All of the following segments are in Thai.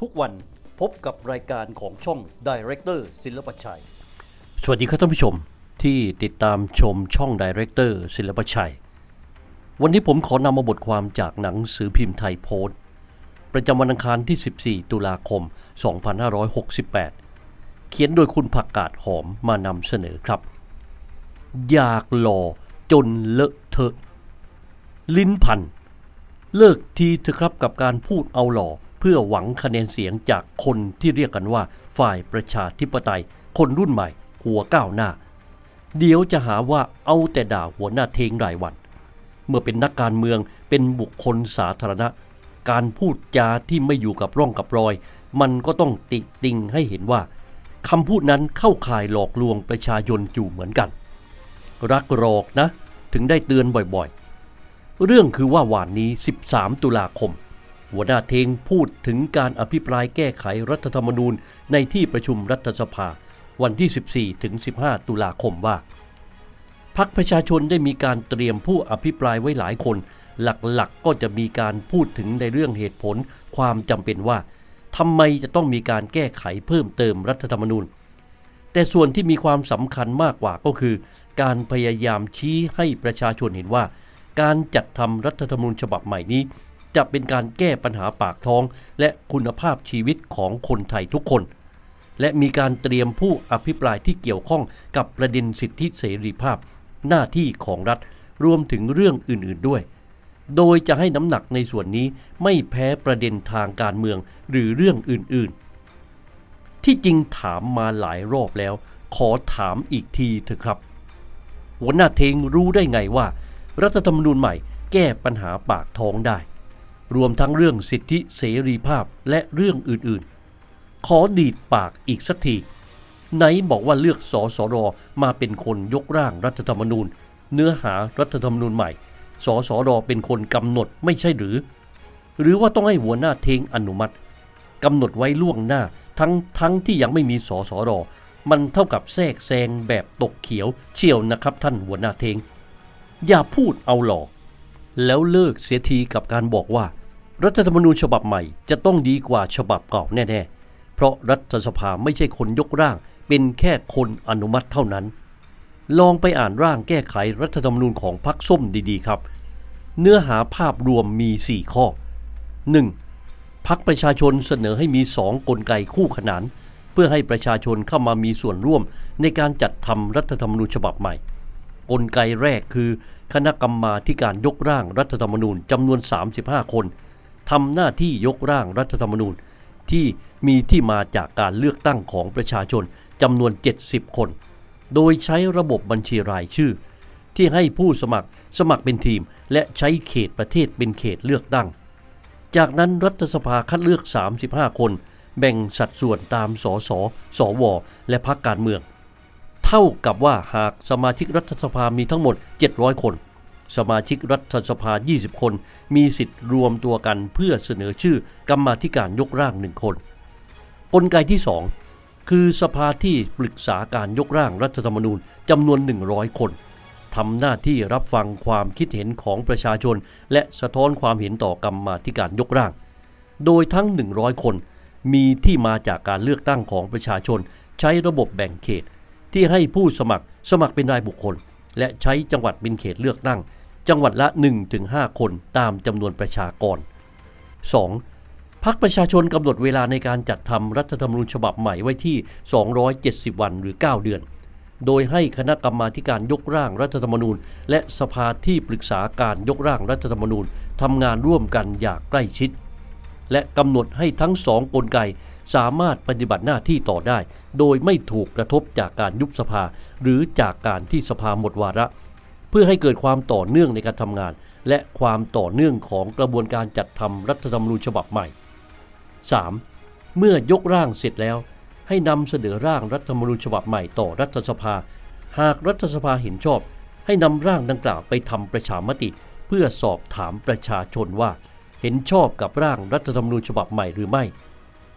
ทุกวันพบกับรายการของช่อง Director ศิลปชัย สวัสดีครับท่านผู้ชมที่ติดตามชมช่อง Director ศิลปชัย วันนี้ผมขอนำมาบทความจากหนังสือพิมพ์ไทยโพสต์ ประจำวันอังคารที่ 14 ตุลาคม 2568 เขียนโดยคุณผักกาดหอมมานำเสนอครับ อยากหล่อจนเลอะเทอะ ลิ้นพัน เลิกทีเถอะครับกับการพูดเอาหล่อ เพื่อหวังคะแนนเสียงจากคนที่เรียกกันว่า ฝ่ายประชาธิปไตย คนรุ่นใหม่ หัวก้าวหน้า เดี๋ยวจะหาว่าเอาแต่ด่าหัวหน้าเทงรายวัน เมื่อเป็นนักการเมืองเป็นบุคคลสาธารณะ การพูดจาที่ไม่อยู่กับร่องกับรอย มันก็ต้องติติงให้เห็นว่าคำพูดนั้นเข้าข่ายหลอกลวงประชาชนอยู่เหมือนกัน รักหรอกนะ ถึงได้เตือนบ่อยๆ เรื่องคือว่าวันนี้ 13 ตุลาคม หัวหน้าเทงพูดถึงการอภิปรายแก้ไขรัฐธรรมนูญในที่ประชุมรัฐสภา วันที่ 14 ถึง 15 ตุลาคมว่า พักประชาชนได้มีการเตรียมผู้อภิปรายไว้หลายคน หลักๆก็จะมีการพูดถึงในเรื่องเหตุผล ความจำเป็นว่าทำไมจะต้องมีการแก้ไขเพิ่มเติมรัฐธรรมนูญ แต่ส่วนที่มีความสำคัญมากกว่าก็คือ การพยายามชี้ให้ประชาชนเห็นว่า การจัดทำรัฐธรรมนูญฉบับใหม่นี้ จะเป็นการแก้ปัญหาปากท้อง และคุณภาพชีวิตของคนไทยทุกคน และมีการเตรียมผู้อภิปรายที่เกี่ยวข้องกับประเด็นสิทธิเสรีภาพ หน้าที่ของรัฐรวมถึงเรื่องอื่นๆด้วย โดยจะให้น้ำหนักในส่วนนี้ไม่แพ้ประเด็นทางการเมืองหรือเรื่องอื่นๆ ที่จริงถามมาหลายรอบแล้ว ขอถามอีกทีเถอะครับหัวหน้าเทงรู้ได้ไงว่า รัฐธรรมนูญใหม่แก้ปัญหาปากท้องได้ รวมทั้งเรื่องสิทธิเสรีภาพและเรื่องอื่นๆ ขอดีดปากอีกสักทีไหนบอกว่าเลือกสสรมาเป็นคนยกร่างรัฐธรรมนูญ เนื้อหารัฐธรรมนูญใหม่สสรเป็นคนกำหนดไม่ใช่หรือ หรือว่าต้องให้หัวหน้าเทงอนุมัติกำหนดไว้ล่วงหน้าทั้งทั้งที่ยังไม่มีสสรมันเท่ากับแทรกแซงแบบตกเขียวเชี่ยวนะครับท่านหัวหน้าเทง อย่าพูดเอาหล่อแล้วเลิกเสียทีกับการบอกว่า รัฐธรรมนูญฉบับใหม่จะต้องดีกว่าฉบับเก่าแน่ๆ เพราะรัฐสภาไม่ใช่คนยกร่าง เป็นแค่คนอนุมัติเท่านั้น ลองไปอ่านร่างแก้ไขรัฐธรรมนูญของพรรคส้มดีๆครับ เนื้อหาภาพรวมมี 4 ข้อ 1. พักประชาชนเสนอให้มี 2 กลไกคู่ขนาน เพื่อให้ประชาชนเข้ามามีส่วนร่วมในการจัดทำรัฐธรรมนูญฉบับใหม่ กลไกแรกคือ คณะกรรมาธิการยกร่างรัฐธรรมนูญจำนวน 35 คน ทำหน้าที่ยกร่างรัฐธรรมนูญที่มีที่มาจากการเลือกตั้งของประชาชนจำนวน 70 คน โดยใช้ระบบบัญชีรายชื่อ ที่ให้ผู้สมัครสมัครเป็นทีม และใช้เขตประเทศเป็นเขตเลือกตั้ง จากนั้นรัฐสภาคัดเลือก 35 คน แบ่งสัดส่วนตามสสสว และพรรคการเมือง เท่ากับว่าหากสมาชิกรัฐสภามีทั้งหมด 700 คน สมาชิกรัฐสภา 20 คน มีสิทธิ์รวมตัวกันเพื่อเสนอชื่อกรรมาธิการยกร่างหนึ่งคน กลไกที่ 2 คือสภาที่ปรึกษาการยกร่างรัฐธรรมนูญจำนวน 100 คนทำหน้าที่รับฟังความคิดเห็นของประชาชน และสะท้อนความเห็นต่อกรรมาธิการยกร่าง โดยทั้ง 100 คนมีที่มาจากการเลือกตั้งของประชาชน ใช้ระบบแบ่งเขต ที่ให้ผู้สมัครสมัครเป็นรายบุคคล และใช้จังหวัดเป็นเขตเลือกตั้ง จังหวัดละ 1-5 คนตามจำนวนประชากร 2. พักประชาชนกำหนดเวลาในการจัดทำรัฐธรรมนูญฉบับใหม่ไว้ที่ 270 วันหรือ 9 เดือน โดยให้คณะกรรมาการยกร่างรัฐธรรมนูญ และสภาที่ปรึกษาการยกร่างรัฐธรรมนูญทำงานร่วมกันอย่างใกล้ชิด และกำหนดให้ทั้งสองกลไกสามารถปฏิบัติหน้าที่ต่อได้ โดยไม่ถูกกระทบจากการยุบสภา หรือจากการที่สภาหมดวาระ เพื่อให้เกิดความต่อเนื่องในการทำงาน และความต่อเนื่องของกระบวนการจัดทำรัฐธรรมนูญฉบับใหม่ 3. เมื่อยกร่างเสร็จแล้ว ให้นำเสนอร่างรัฐธรรมนูญฉบับใหม่ต่อรัฐสภา หากรัฐสภาเห็นชอบ ให้นำร่างดังกล่าวไปทำประชามติ เพื่อสอบถามประชาชนว่า เห็นชอบกับร่างรัฐธรรมนูญฉบับใหม่หรือไม่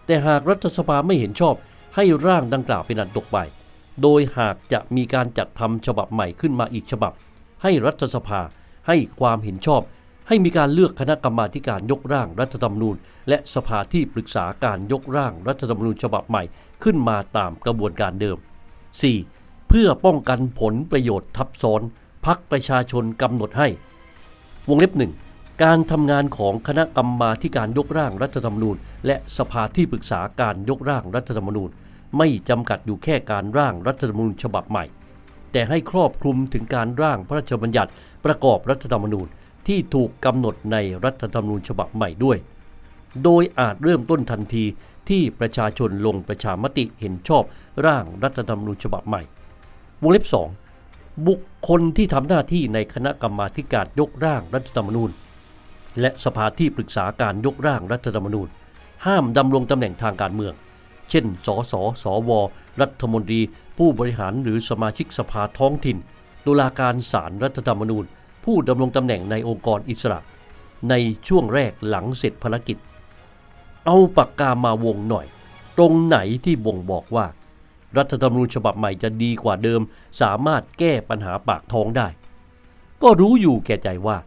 แต่หากรัฐสภาไม่เห็นชอบ ให้ร่างดังกล่าวเป็นอันตกไป โดยหากจะมีการจัดทำฉบับใหม่ขึ้นมาอีกฉบับ ให้รัฐสภา ให้ความเห็นชอบ ให้มีการเลือกคณะกรรมาการยกร่างรัฐธรรมนูญ และสภาที่ปรึกษาการยกร่างรัฐธรรมนูญฉบับใหม่ขึ้นมาตามกระบวนการเดิม 4. เพื่อป้องกันผลประโยชน์ทับซ้อนพักประชาชนกำหนดให้ วงเล็บหนึ่งการทำงานของคณะกรรมาการยกร่างรัฐธรรมนูญ และสภาที่ปรึกษาการยกร่างรัฐธรรมนูญ ไม่จำกัดอยู่แค่การร่างรัฐธรรมนูญฉบับใหม่ แต่ให้ครอบคลุมถึงการร่างพระราชบัญญัติประกอบรัฐธรรมนูญที่ถูกกำหนดในรัฐธรรมนูญฉบับใหม่ด้วย โดยอาจเริ่มต้นทันทีที่ประชาชนลงประชามติเห็นชอบร่างรัฐธรรมนูญฉบับใหม่ วงเล็บ 2 บุคคลที่ทำหน้าที่ในคณะกรรมาการยกร่างรัฐธรรมนูญ และสภาที่ปรึกษาการยกร่างรัฐธรรมนูญ ห้ามดำรงตำแหน่งทางการเมือง เช่น สส สว รัฐมนตรี ผู้บริหารหรือสมาชิกสภาท้องถิ่นตุลาการศาลรรัฐธรรมนูญ ผู้ดำรงตำแหน่งในองค์กรอิสระ ในช่วงแรกหลังเสร็จภารกิจ เอาปากกามาวงหน่อย ตรงไหนที่บ่งบอกว่า รัฐธรรมนูญฉบับใหม่จะดีกว่าเดิม สามารถแก้ปัญหาปากท้องได้ ก็รู้อยู่แก่ใจว่า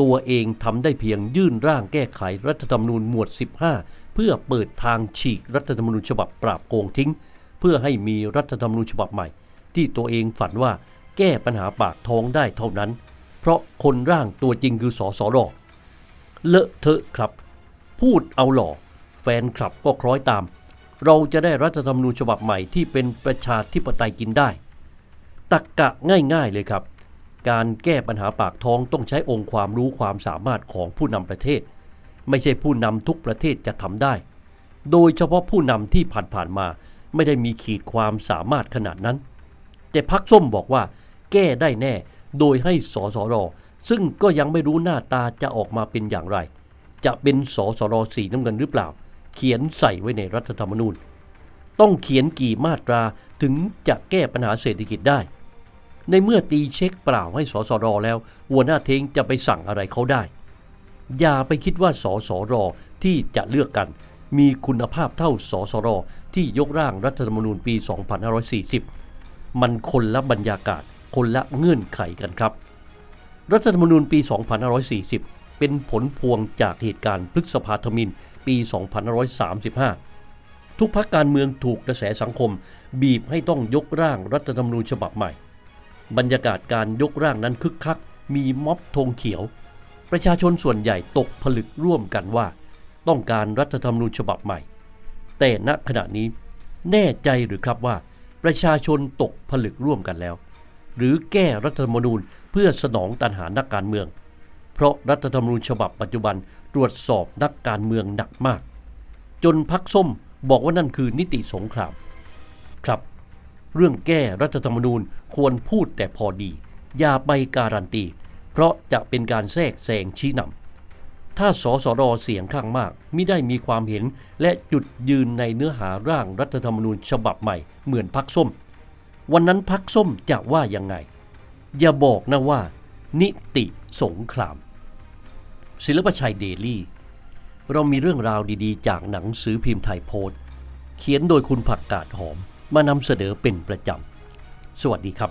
ตัวเองทำได้เพียงยื่นร่างแก้ไขรัฐธรรมนูญหมวด 15 เพื่อเปิดทางฉีกรัฐธรรมนูญฉบับปราบโกงทิ้ง เพื่อให้มีรัฐธรรมนูญฉบับใหม่ ที่ตัวเองฝันว่าแก้ปัญหาปากท้องได้เท่านั้น เพราะคนร่างตัวจริงคือสสอรเลอะเทอะครับ พูดเอาหล่อ แฟนคลับก็คล้อยตาม เราจะได้รัฐธรรมนูญฉบับใหม่ที่เป็นประชาธิปไตยกินได้ ตักกะง่ายๆเลยครับ การแก้ปัญหาปากท้องต้องใช้องค์ความรู้ความสามารถของผู้นำประเทศ ไม่ใช่ผู้นำทุกประเทศจะทำได้ โดยเฉพาะผู้นำที่ผ่านๆมาไม่ได้มีขีดความสามารถขนาดนั้น แต่พักส้มบอกว่าแก้ได้แน่ โดยให้สสร ซึ่งก็ยังไม่รู้หน้าตาจะออกมาเป็นอย่างไร จะเป็นสสรสีน้ำเงินหรือเปล่า เขียนใส่ไว้ในรัฐธรรมนูญ ต้องเขียนกี่มาตราถึงจะแก้ปัญหาเศรษฐกิจได้ ในเมื่อตีเช็คเปล่าให้สสรแล้วหัวหน้าเทงจะไปสั่งอะไรเขาได้ อย่าไปคิดว่าสสรที่จะเลือกกัน มีคุณภาพเท่าสสรที่ยกร่างรัฐธรรมนูญปี 2540 มันคนละบรรยากาศ คนละเงื่อนไขกันครับ รัฐธรรมนูญปี 2540 เป็นผลพวงจากเหตุการณ์พฤษภาธมินปี 2535 ทุกพักการเมืองถูกกระแสสังคม บีบให้ต้องยกร่างรัฐธรรมนูญฉบับใหม่ บรรยากาศการยกร่างนั้นคึกคัก มีม็อบธงเขียว ประชาชนส่วนใหญ่ตกผลึกร่วมกันว่า ต้องการรัฐธรรมนูญฉบับใหม่ แต่ณขณะนี้แน่ใจหรือครับว่า ประชาชนตกผลึกร่วมกันแล้ว หรือแก้รัฐธรรมนูญเพื่อสนองตันหานักการเมือง เพราะรัฐธรรมนูญฉบับปัจจุบันตรวจสอบนักการเมืองหนักมาก จนพักส้มบอกว่านั่นคือนิติสงคราม ครับ เรื่องแก้รัฐธรรมนูญควรพูดแต่พอดี อย่าไปการันตี เพราะจะเป็นการแทรกแซงชี้นำถ้าสสรเสียงข้างมากไม่ได้มีความเห็นและจุดยืนในเนื้อหาร่างรัฐธรรมนูญฉบับใหม่เหมือนพักส้ม วันนั้นพักส้มจะว่ายังไง อย่าบอกนะว่า นิติสงคราม ศิลปชัยเดลี่เรามีเรื่องราวดีๆ จากหนังสือพิมพ์ไทยโพสต์ เขียนโดยคุณผักกาดหอม มานำเสนอเป็นประจำ สวัสดีครับ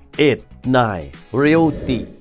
789 Realty